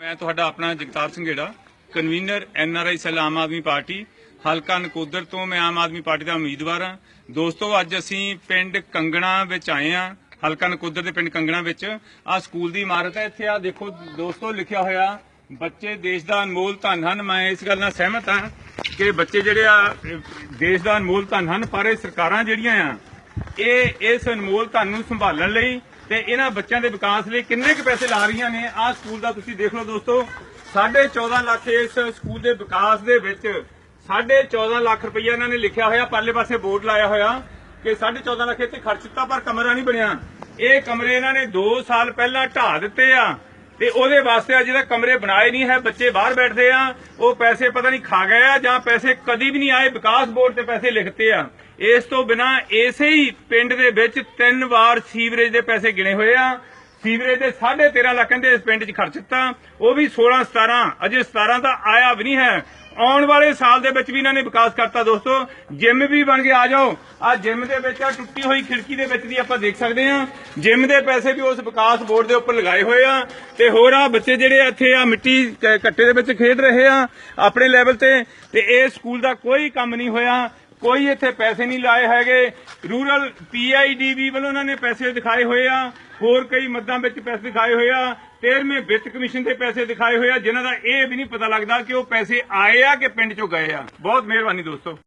ਮੈਂ ਤੁਹਾਡਾ ਆਪਣਾ Jagtar Singh Singhera convener NRI cell Aam Aadmi Party, ਹਲਕਾ ਨਕੋਦਰ ਤੋਂ ਮੈਂ ਆਮ ਆਦਮੀ ਪਾਰਟੀ ਦਾ ਉਮੀਦਵਾਰ ਹਾਂ। ਦੋਸਤੋ, ਅੱਜ ਅਸੀਂ ਪਿੰਡ ਕੰਗਣਾ ਵਿੱਚ ਆਏ ਹਾਂ, ਹਲਕਾ ਨਕੋਦਰ ਦੇ ਪਿੰਡ ਕੰਗਣਾ ਵਿੱਚ। ਆ ਸਕੂਲ ਦੀ ਇਮਾਰਤ ਹੈ, ਇੱਥੇ ਆ ਦੇਖੋ ਦੋਸਤੋ, ਲਿਖਿਆ ਹੋਇਆ, ਬੱਚੇ ਦੇਸ਼ ਦਾ ਅਨਮੋਲ ਧਨ ਹਨ। ਮੈਂ ਇਸ ਗੱਲ ਨਾਲ ਸਹਿਮਤ ਹਾਂ ਕਿ ਬੱਚੇ ਜਿਹੜੇ ਆ, ਦੇਸ਼ ਦਾ ਅਨਮੋਲ ਧਨ ਹਨ, ਪਰ ਇਹ ਸਰਕਾਰਾਂ ਜਿਹੜੀਆਂ ਆ, ਇਹ ਇਸ ਅਨਮੋਲ ਧਨ ਨੂੰ ਸੰਭਾਲਣ ਲਈ ਤੇ ਇਹਨਾਂ ਬੱਚਿਆਂ ਦੇ ਵਿਕਾਸ ਲਈ ਕਿੰਨੇ ਕੁ ਪੈਸੇ ਲਾ ਰਹੀਆਂ ਨੇ? ਆਹ ਸਕੂਲ ਦਾ ਤੁਸੀਂ ਦੇਖ ਲਓ ਦੋਸਤੋ। 14.5 ਲੱਖ ਇਸ ਸਕੂਲ ਦੇ ਵਿਕਾਸ ਦੇ ਵਿੱਚ 14.5 ਲੱਖ ਰੁਪਈਆ ਇਹਨਾਂ ਨੇ ਲਿਖਿਆ ਹੋਇਆ। ਪਰਲੇ ਪਾਸੇ ਬੋਰਡ ਲਾਇਆ ਹੋਇਆ ਕਿ 14.5 ਲੱਖ ਇੱਥੇ ਖਰਚ ਦਿੱਤਾ, ਪਰ ਕਮਰਾ ਨਹੀਂ ਬਣਿਆ। ਇਹ ਕਮਰੇ ਇਹਨਾਂ ਨੇ 2 ਸਾਲ ਪਹਿਲਾਂ ਢਾਹ ਦਿੱਤੇ ਆ ਤੇ ਉਹਦੇ ਵਾਸਤੇ ਆ ਜਿਹੜਾ ਕਮਰੇ ਬਣਾਏ ਨਹੀਂ ਹੈ। ਬੱਚੇ ਬਾਹਰ ਬੈਠਦੇ ਆ, ਉਹ ਪੈਸੇ ਪਤਾ ਨਹੀਂ ਖਾ ਗਏ ਆ ਜਾਂ ਪੈਸੇ ਕਦੀ ਵੀ ਨਹੀਂ ਆਏ। ਵਿਕਾਸ ਬੋਰਡ ਤੇ ਪੈਸੇ ਲਿਖਤੇ ਆ। ਇਸ ਤੋਂ ਬਿਨਾ ਇਸੇ ਹੀ ਪਿੰਡ ਦੇ ਵਿੱਚ ਤਿੰਨ ਵਾਰ ਸੀਵਰੇਜ ਦੇ ਪੈਸੇ ਗਿਣੇ ਹੋਏ ਆ। ਸੀਵਰੇਜ ਦੇ 13.5 ਲੱਖ ਦੇ ਇਸ ਪਿੰਡ 'ਚ ਖਰਚ ਦਿੱਤਾ। ਉਹ ਵੀ 16 17 ਅਜੇ 17 ਦਾ ਆਇਆ ਵੀ ਨਹੀਂ ਹੈ। ਆਉਣ ਵਾਲੇ ਸਾਲ ਦੇ ਵਿੱਚ ਵੀ ਇਹਨਾਂ ਨੇ ਵਿਕਾਸ ਕਰਤਾ ਦੋਸਤੋ। ਜਿਮ ਵੀ ਬਣ ਕੇ ਆ ਜਾਓ। ਆ ਜਿਮ ਦੇ ਵਿੱਚ ਆ ਟੁੱਟੀ ਹੋਈ ਖਿੜਕੀ ਦੇ ਵਿੱਚ ਵੀ ਆਪਾਂ ਦੇਖ ਸਕਦੇ ਆ ਜਿਮ ਦੇ ਪੈਸੇ ਵੀ ਉਸ ਵਿਕਾਸ ਬੋਰਡ ਦੇ ਉੱਪਰ ਲਗਾਏ ਹੋਏ ਆ। ਤੇ ਹੋਰ ਆ ਬੱਚੇ ਜਿਹੜੇ ਇੱਥੇ ਆ ਮਿੱਟੀ ਕ- ਕੱਟੇ ਦੇ ਵਿੱਚ ਖੇਡ ਰਹੇ ਆ। ਆਪਣੇ ਲੈਵਲ ਤੇ। ਤੇ ਇਹ ਸਕੂਲ ਦਾ ਕੋਈ ਕੰਮ ਨਹੀਂ ਹੋਇਆ। ਕੋਈ ਇੱਥੇ ਪੈਸੇ ਨਹੀਂ ਲਾਏ ਹੈਗੇ। ਰੂਰਲ ਪੀਆਈਡੀਬੀ ਵੱਲੋਂ ਉਹਨਾਂ ਨੇ ਪੈਸੇ ਦਿਖਾਏ ਹੋਏ ਆ। ਹੋਰ ਕਈ ਮੱਦਾਂ ਵਿੱਚ ਪੈਸੇ ਦਿਖਾਏ ਹੋਏ ਆ। 13ਵੇਂ ਵਿੱਤ ਕਮਿਸ਼ਨ ਦੇ ਪੈਸੇ ਦਿਖਾਏ ਹੋਏ ਆ, ਜਿਨ੍ਹਾਂ ਦਾ ਇਹ ਵੀ ਨਹੀਂ ਪਤਾ ਲੱਗਦਾ ਕਿ ਉਹ ਪੈਸੇ ਆਏ ਆ ਕਿ ਪਿੰਡ ਚੋਂ ਗਏ ਆ। ਬਹੁਤ ਮਿਹਰਬਾਨੀ ਦੋਸਤੋ।